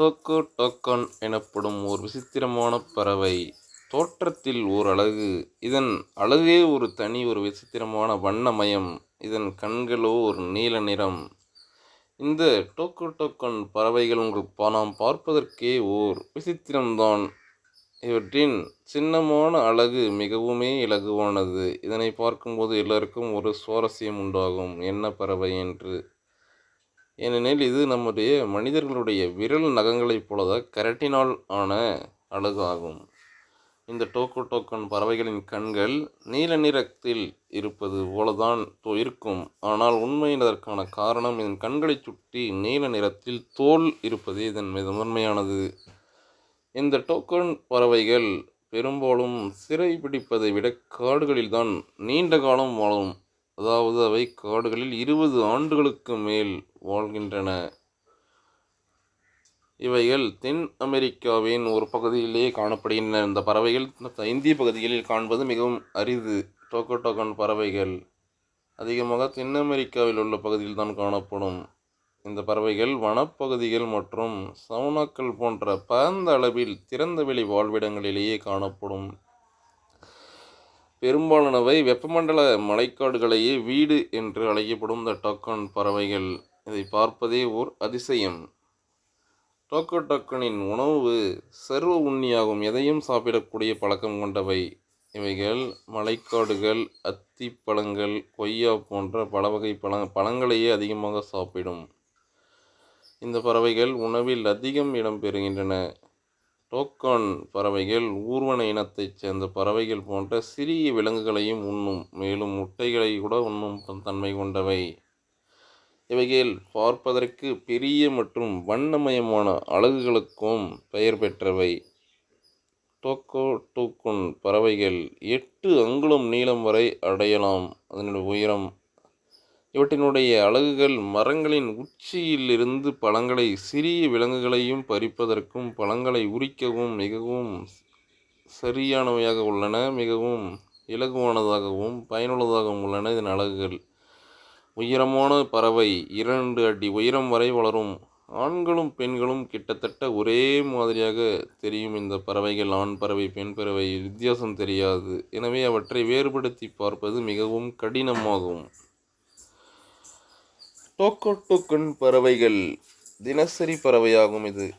Togo token எனப்படும் ஓர் விசித்திரமான பறவை. தோற்றத்தில் ஓர் அழகு. இதன் அழகே ஒரு தனி ஒரு விசித்திரமான வண்ணமயம். இதன் கண்களோ ஒரு நீல நிறம். இந்த டோக்கோ டோக்கன் பறவைகள் நாம் பார்ப்பதற்கே ஓர் விசித்திரம்தான். இவற்றின் சின்னமான அலகு மிகவுமே இலகுவானது. இதனைப் பார்க்கும்போது எல்லோருக்கும் ஒரு சுவாரஸ்யம் உண்டாகும். என்ன பறவை என்று. ஏனெனில் இது நம்முடைய மனிதர்களுடைய விரல் நகங்களைப் போல கரட்டினால் ஆன அழகு ஆகும். இந்த டோக்கோ டோக்கன் பறவைகளின் கண்கள் நீல நிறத்தில் இருப்பது போலதான் இருக்கும். ஆனால் உண்மையில் அதற்கான காரணம் இதன் கண்களைச் சுற்றி நீல நிறத்தில் தோல் இருப்பதே இதன் முதன்மையானது. இந்த டோக்கன் பறவைகள் பெரும்பாலும் சிறை பிடிப்பதை விட காடுகளில்தான் நீண்ட காலம் வாழும். அதாவது அவை காடுகளில் இருபது ஆண்டுகளுக்கு மேல் வாழ்கின்றன. இவைகள் தென் அமெரிக்காவின் ஒரு பகுதியிலேயே காணப்படுகின்றன. இந்த பறவைகள் இந்திய பகுதிகளில் காண்பது மிகவும் அரிது. டோக்கோ டோக்கன் பறவைகள் அதிகமாக தென் அமெரிக்காவில் உள்ள பகுதியில்தான் காணப்படும். இந்த பறவைகள் வனப்பகுதிகள் மற்றும் சவுனாக்கள் போன்ற பரந்த அளவில் திறந்தவெளி வாழ்விடங்களிலேயே காணப்படும். பெரும்பாலானவை வெப்பமண்டல மழைக்காடுகளையே வீடு என்று அழைக்கப்படும் இந்த டோக்கன் பறவைகள். இதை பார்ப்பதே ஓர் அதிசயம். டோக்கோ டோக்கனின் உணவு சர்வ உண்ணியாகும். எதையும் சாப்பிடக்கூடிய பழக்கம் கொண்டவை. இவைகள் மலைக்காடுகள் அத்திப்பழங்கள் கொய்யா போன்ற பல வகை பழ பழங்களையே அதிகமாக சாப்பிடும். இந்த பறவைகள் உணவில் அதிகம் இடம் பெறுகின்றன. டோக்கன் பறவைகள் ஊர்வன இனத்தைச் சேர்ந்த பறவைகள் போன்ற சிறிய விலங்குகளையும் உண்ணும். மேலும் முட்டைகளை கூட உண்ணும் தன்மை கொண்டவை. இவைகள் பார்ப்பதற்கு பெரிய மற்றும் வண்ணமயமான அலகுகளுக்கும் பெயர் பெற்றவை. டோக்கோ டோக்கன் பறவைகள் எட்டு அங்குலம் நீளம் வரை அடையலாம் அதனுடைய உயரம். இவற்றினுடைய அலகுகள் மரங்களின் உச்சியில் இருந்து பழங்களை சிறிய விலங்குகளையும் பறிப்பதற்கும் பழங்களை உரிக்கவும் மிகவும் சரியானவையாக உள்ளன. மிகவும் இலகுவானதாகவும் பயனுள்ளதாகவும் உள்ளன இதன் அலகுகள். உயரமான பறவை இரண்டு அடி உயரம் வரை வளரும். ஆண்களும் பெண்களும் கிட்டத்தட்ட ஒரே மாதிரியாக தெரியும் இந்த பறவைகள் ஆண் பறவை பெண் பறவை வித்தியாசம் தெரியாது. எனவே அவற்றை வேறுபடுத்தி பார்ப்பது மிகவும் கடினமாகும். டோக்கோ டோக்கன் பறவைகள் தினசரி பறவையாகும் இது.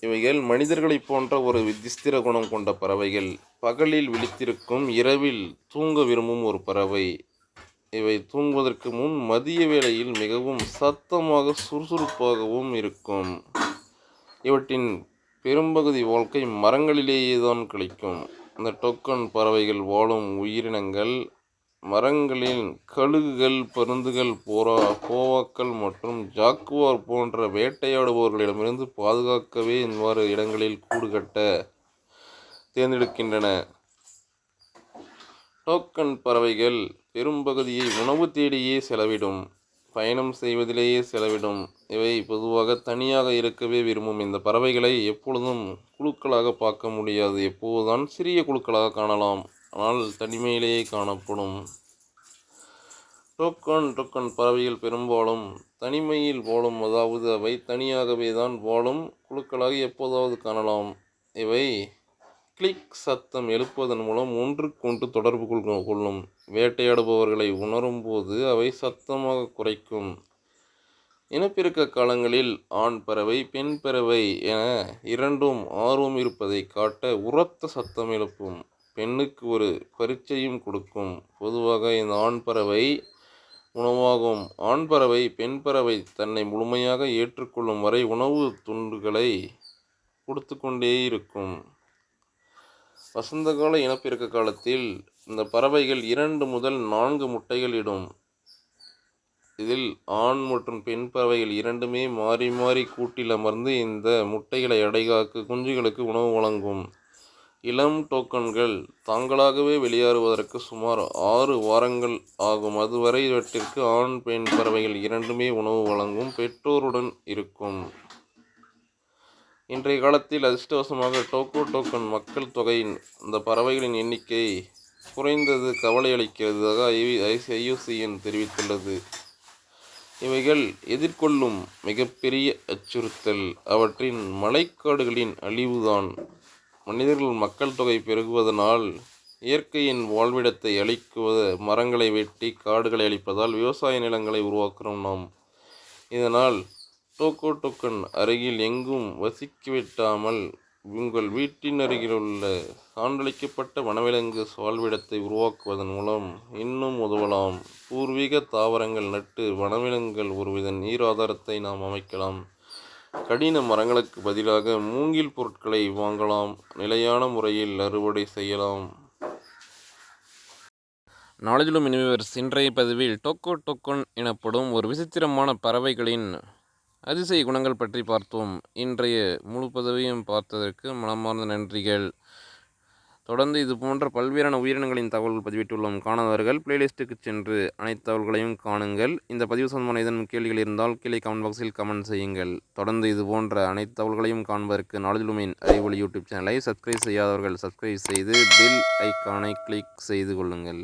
இவைகள் மனிதர்களைப் போன்ற ஒரு விசித்திர குணம் கொண்ட பறவைகள். பகலில் விழித்திருக்கும் இரவில் தூங்க விரும்பும் ஒரு பறவை. இவை தூங்குவதற்கு முன் மதிய வேளையில் மிகவும் சத்தமாக சுறுசுறுப்பாகவும் இருக்கும். இவற்றின் பெரும்பகுதி வாழ்க்கை மரங்களிலேயே தான் கழிக்கும். இந்த டோக்கன் பறவைகள் வாழும் உயிரினங்கள் மரங்களில் கழுகுகள் பருந்துகள் போவாக்கள் மற்றும் ஜாகுவார் போன்ற வேட்டையாடுபவர்களிடமிருந்து பாதுகாக்கவே இவ்வாறு இடங்களில் கூடு கட்ட தேர்ந்தெடுக்கின்றன. டோக்கன் பறவைகள் பெரும்பகுதியை உணவு தேடியே செலவிடும். பயணம் செய்வதிலேயே செலவிடும். இவை பொதுவாக தனியாக இருக்கவே விரும்பும். இந்த பறவைகளை எப்பொழுதும் குழுக்களாக பார்க்க முடியாது. எப்போதுதான் சிறிய குழுக்களாக காணலாம். ஆனால் தனிமையிலேயே காணப்படும். டோக்கன் டோக்கன் பறவைகள் பெரும்பாலும் தனிமையில் வாழும். அதாவது அவை தனியாகவே தான் வாழும். குழுக்களாக எப்போதாவது காணலாம். இவை கிளிக் சத்தம் எழுப்புவதன் மூலம் ஒன்றுக்கொன்று தொடர்பு கொள்ளும். வேட்டையாடுபவர்களை உணரும் போது அவை சத்தமாக குறைக்கும் இனப்பெருக்க காலங்களில் ஆண் பறவை பெண் பறவை என இரண்டும் ஆர்வம் இருப்பதை காட்ட உரத்த சத்தம் எழுப்பும். பெண்ணுக்கு ஒரு பரீட்சையும் கொடுக்கும். பொதுவாக இந்த ஆண் பறவை உணவாகும். ஆண் பறவை பெண் பறவை தன்னை முழுமையாக ஏற்றுக்கொள்ளும் வரை உணவு துண்டுகளை கொடுத்து கொண்டே இருக்கும். வசந்தகால இனப்பெருக்க காலத்தில் இந்த பறவைகள் இரண்டு முதல் நான்கு முட்டைகள் இடும். இதில் ஆண் மற்றும் பெண் பறவைகள் இரண்டுமே மாறி மாறி கூட்டில் அமர்ந்து இந்த முட்டைகளை அடைகாக்க குஞ்சுகளுக்கு உணவு வழங்கும். இளம் டோக்கன்கள் தாங்களாகவே வெளியாறுவதற்கு சுமார் ஆறு வாரங்கள் ஆகும். அதுவரை இவற்றிற்கு ஆண் பெண் பறவைகள் இரண்டுமே உணவு வழங்கும் பெற்றோருடன் இருக்கும். இன்றைய காலத்தில் அதிர்ஷ்டவசமாக டோக்கோ டோக்கன் மக்கள் தொகையின் இந்த பறவைகளின் எண்ணிக்கை குறைந்தது கவலை அளிக்கிறதாக ஐ தெரிவித்துள்ளது. இவைகள் எதிர்கொள்ளும் மிகப்பெரிய அச்சுறுத்தல் அவற்றின் மலைக்காடுகளின் அழிவுதான் மனிதர்கள் மக்கள் தொகை பெருகுவதனால் இயற்கையின் வாழ்விடத்தை அழிக்குவத மரங்களை வெட்டி காடுகளை அழிப்பதால் விவசாய நிலங்களை உருவாக்குறோம் நாம். இதனால் டோக்கோ டோக்கன் அருகில் எங்கும் வசிக்க விட்டாமல் உங்கள் வீட்டின் அருகில் உள்ள சான்றளிக்கப்பட்ட வனவிலங்கு வாழ்விடத்தை உருவாக்குவதன் மூலம் இன்னும் உதவலாம். பூர்வீக தாவரங்கள் நட்டு வனவிலங்குகள் ஒருவித நீர் ஆதாரத்தை நாம் அமைக்கலாம். கடின மரங்களுக்கு பதிலாக மூங்கில் பொருட்களை வாங்கலாம். நிலையான முறையில் அறுவடை செய்யலாம். நாளிலும் இனிமேவர்ஸ் இன்றைய பதிவில் டொக்கோ டொக்கோன் எனப்படும் ஒரு விசித்திரமான பறவைகளின் அதிசய குணங்கள் பற்றி பார்த்தோம். இன்றைய முழு பதவியும் பார்த்ததற்கு மனமார்ந்த நன்றிகள். தொடர்ந்து இது போன்ற பல்வேறான உயிரினங்களின் தகவல்கள் பதிவிட்டுள்ளோம். காணாதவர்கள் பிளேலிஸ்ட்டுக்கு சென்று அனைத்து தகவல்களையும் காணுங்கள். இந்த பதிவு சம்பந்தமான ஏதேனும் கேள்விகள் இருந்தால் கீழே கமெண்ட் பாக்ஸில் கமெண்ட் செய்யுங்கள். தொடர்ந்து இது போன்ற அனைத்து தகவல்களையும் காண்பதற்கு நாளிலுமின் அறிவொளி யூடியூப் சேனலை சப்ஸ்கிரைப் செய்யாதவர்கள் சப்ஸ்கிரைப் செய்து பில் ஐக்கானை கிளிக் செய்து கொள்ளுங்கள்.